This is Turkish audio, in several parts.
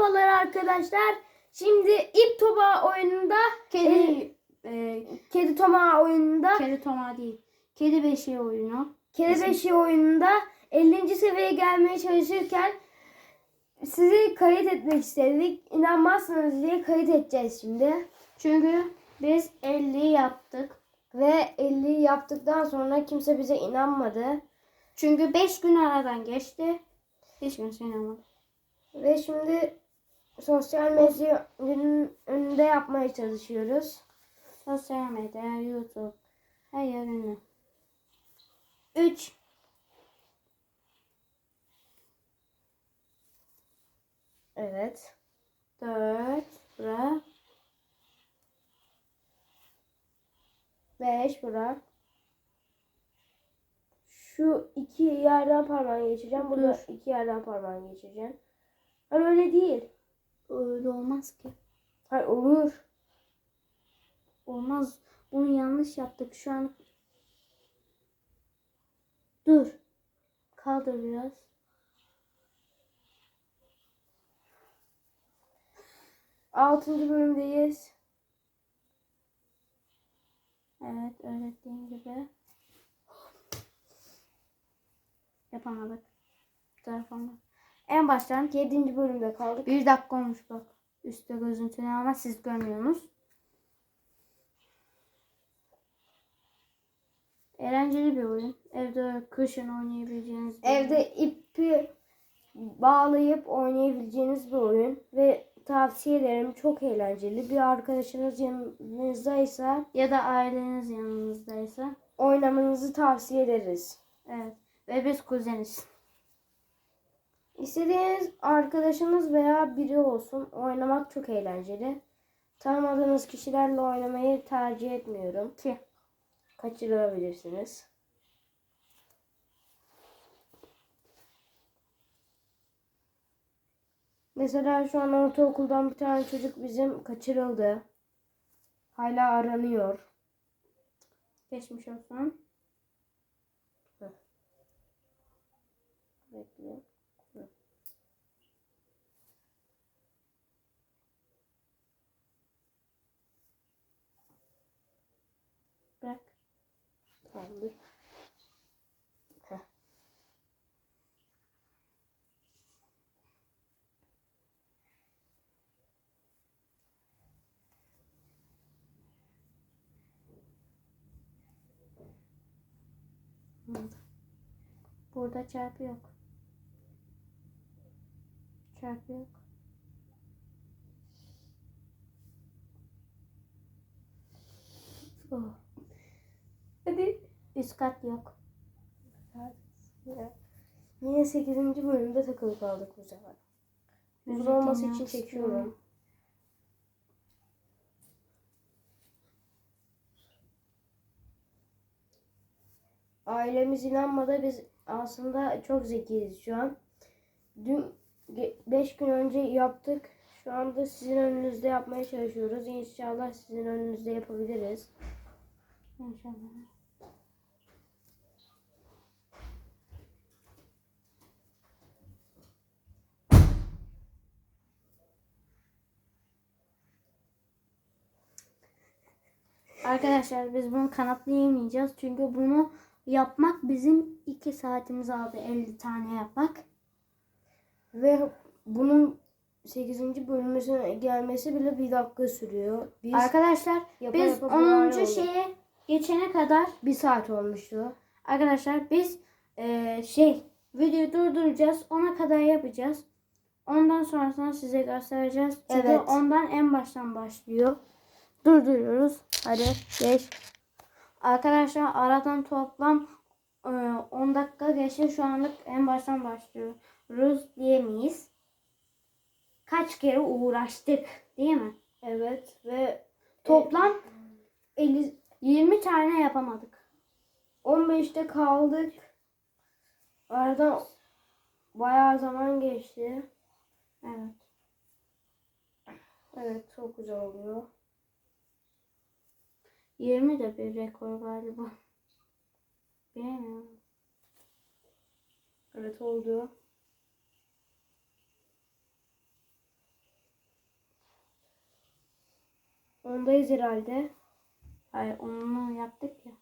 Merhabalar arkadaşlar. Şimdi ip topa oyununda Kedi, e, kedi toma oyununda kedi toma değil. Kedi beşiği oyunu. kedi beşiği oyununda 50. seviyeye gelmeye çalışırken sizi kayıt etmek istedik. İnanmazsınız diye kayıt edeceğiz şimdi. Çünkü biz 50 yaptık. Ve 50 yaptıktan sonra kimse bize inanmadı. Çünkü 5 gün aradan geçti. Hiç kimse inanmadı. Ve şimdi sosyal medyanın önünde yapmaya çalışıyoruz. Sosyal medya, YouTube, her yer ünlü. 3 Evet. 4 bura 5 bura. Şu iki yerden parmağını geçireceğim. Burada iki yerden parmağını geçireceğim. Hayır öyle değil. Öyle olmaz ki. Hayır olur. Olmaz. Bunu yanlış yaptık şu an. Dur. Kaldır biraz. Altıncı bölümdeyiz. Evet öğrettiğim gibi. Yapamadık. Telefonla. En baştan Yedinci bölümde kaldık. bir dakika olmuş bak. Üstte gözüntülü ama siz görmüyorsunuz. Eğlenceli bir oyun. Evde kışın oynayabileceğiniz bir oyun. Evde ipi bağlayıp oynayabileceğiniz bir oyun. Ve tavsiye ederim. Çok eğlenceli. Bir arkadaşınız yanınızdaysa Ya da aileniz yanınızdaysa. oynamanızı tavsiye ederiz. Evet. Ve biz kuzeniz. İstediğiniz arkadaşınız veya biri olsun. Oynamak çok eğlenceli. Tanımadığınız kişilerle oynamayı tercih etmiyorum. Ki. Kaçırabilirsiniz. Mesela şu an ortaokuldan bir tane çocuk bizim kaçırıldı. Hala aranıyor. Geçmiş olsun. Bekle. Hı. Bırak. Heh. Burada çarpı yok. Çarpı yok. Oh. Hadi. Üst kat yok. Ya. Yine 8. bölümde takılı kaldık bu sefer. Uzun olması için çekiyorum. Ailemiz inanmadı. Biz aslında çok zekiyiz şu an. Dün 5 gün önce yaptık. Şu anda sizin önünüzde yapmaya çalışıyoruz. İnşallah sizin önünüzde yapabiliriz. İnşallah. Arkadaşlar biz bunu kanatlayamayacağız. Çünkü bunu yapmak bizim 2 saatimiz aldı. 50 tane yapmak. Ve bunun 8. bölümüne gelmesi bile bir dakika sürüyor. Biz Arkadaşlar Yapa biz yapa 10. böyle oldu. şeye geçene kadar bir saat olmuştu. Arkadaşlar biz eee, şey videoyu durduracağız. Ona kadar yapacağız. Ondan sonrasını size göstereceğiz. Çünkü Evet. ondan en baştan başlıyor. Durduruyoruz. Hadi geç. Arkadaşlar aradan toplam eee, 10 dakika geçti. Şu anlık en baştan başlıyoruz diyemeyiz. Kaç kere uğraştık değil mi? Evet ve Toplam 50 20 tane yapamadık. 15'te kaldık. Aradan bayağı zaman geçti. Evet. Evet çok güzel oluyor. 20 de bir rekor galiba. Bilmiyorum. Evet oldu. Ondayız herhalde. Hayır onu yaptık ya.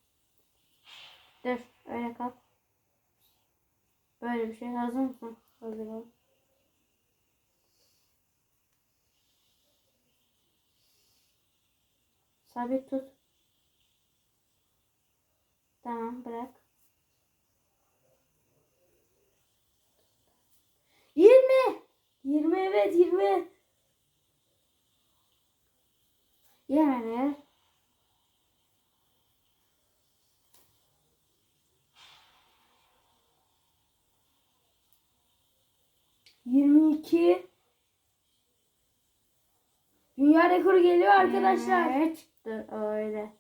Dur öyle kal. Böyle bir şey hazır mısın? Hazır ol. Sabit tut. Tamam bırak. 20. 20 evet 20. Yemedi. Yirmi iki. Dünya rekoru geliyor arkadaşlar. Evet öyle.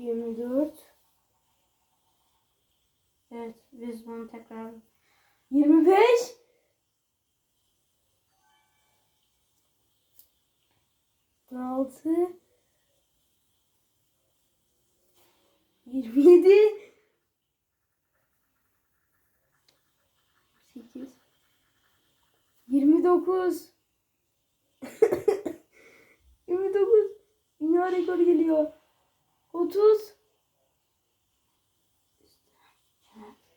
Yirmi dört. Evet biz bunu tekrar Yirmi beş. Altı. Yirmi yedi. Sekiz. Yirmi dokuz. Yirmi dokuz. Dünya rekoru geliyor. Otuz.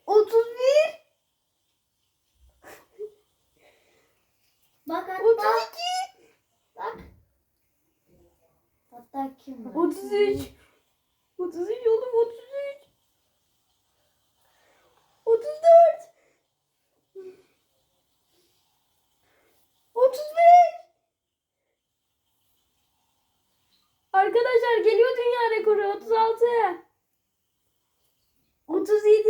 Otuz bir. Bak hatta. Otuz iki. Bak. Hatta kim var? 33. 33 oğlum 33. 34. 35. Arkadaşlar geliyor 36. 37.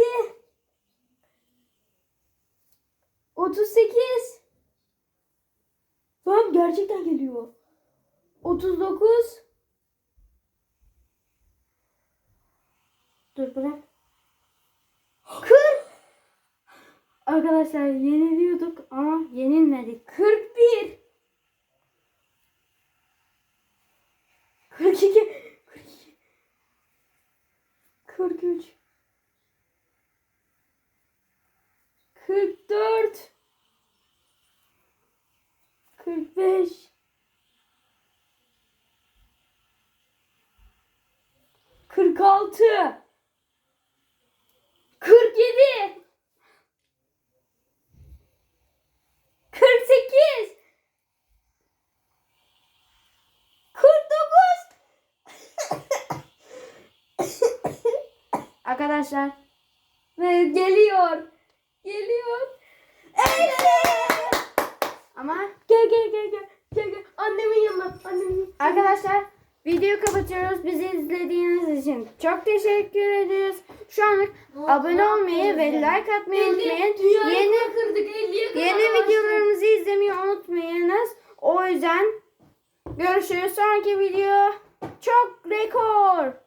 38. Tamam gerçekten geliyor. 39. dur bırak. 40. Arkadaşlar yeniliyorduk ama yenilmedik. 41 42 42 46 47 48 49 Arkadaşlar geliyor. Geliyor. Evet. ama Gel gel gel gel. Gel gel. Annemin yanına. Annemin yanına. arkadaşlar videoyu kapatıyoruz. Bizi izlediğiniz için çok teşekkür ediyoruz. Şu anlık abone olmayı ve like atmayı unutmayın. Yeni kırdık. 50'ye kadar Yeni videolarımızı izlemeyi unutmayınız. O yüzden görüşürüz sonraki video. Çok rekor.